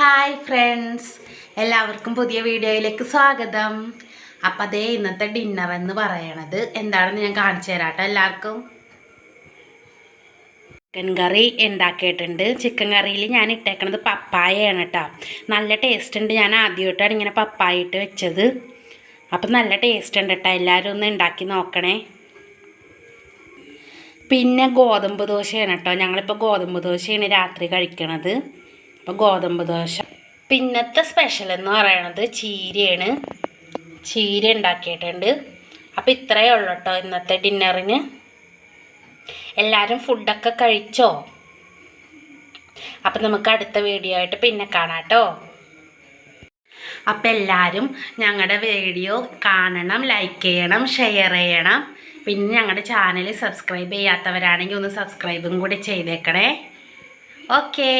Hi friends എല്ലാവർക്കും പുതിയ വീഡിയോയിലേക്ക് സ്വാഗതം. അപ്പം അതേ ഇന്നത്തെ ഡിന്നർ എന്ന് പറയണത് എന്താണെന്ന് ഞാൻ കാണിച്ചു തരാം കേട്ടോ എല്ലാവർക്കും. ചിക്കൻ കറി ഉണ്ടാക്കിയിട്ടുണ്ട്. ചിക്കൻ കറിയിൽ ഞാൻ ഇട്ടേക്കണത് പപ്പായയാണ് കേട്ടോ നല്ല ടേസ്റ്റ് ഉണ്ട്. ഞാൻ ആദ്യമായിട്ടാണ് ഇങ്ങനെ പപ്പായ ഇട്ട് വെച്ചത്. അപ്പം നല്ല ടേസ്റ്റ് ഉണ്ട് കേട്ടോ എല്ലാവരും ഒന്ന് ഉണ്ടാക്കി നോക്കണേ. പിന്നെ ഗോതമ്പ് ദോശയാണ് കേട്ടോ ഞങ്ങളിപ്പോൾ ഗോതമ്പ് ദോശയാണ് രാത്രി കഴിക്കണത്. ഗോതമ്പ് ദോശ. പിന്നത്തെ സ്പെഷ്യൽ എന്ന് പറയണത് ചീരയാണ്. ചീര ഉണ്ടാക്കിയിട്ടുണ്ട്. അപ്പോൾ ഇത്രയേ ഉള്ളൂ കേട്ടോ ഇന്നത്തെ ഡിന്നറിന്. എല്ലാവരും ഫുഡൊക്കെ കഴിച്ചോ? അപ്പം നമുക്ക് അടുത്ത വീഡിയോ ആയിട്ട് പിന്നെ കാണാം കേട്ടോ അപ്പം എല്ലാവരും ഞങ്ങളുടെ വീഡിയോ കാണണം ലൈക്ക് ചെയ്യണം ഷെയർ ചെയ്യണം. പിന്നെ ഞങ്ങളുടെ ചാനൽ സബ്സ്ക്രൈബ് ചെയ്യാത്തവരാണെങ്കിൽ ഒന്ന് സബ്സ്ക്രൈബും കൂടി ചെയ്തേക്കണേ. ഓക്കേ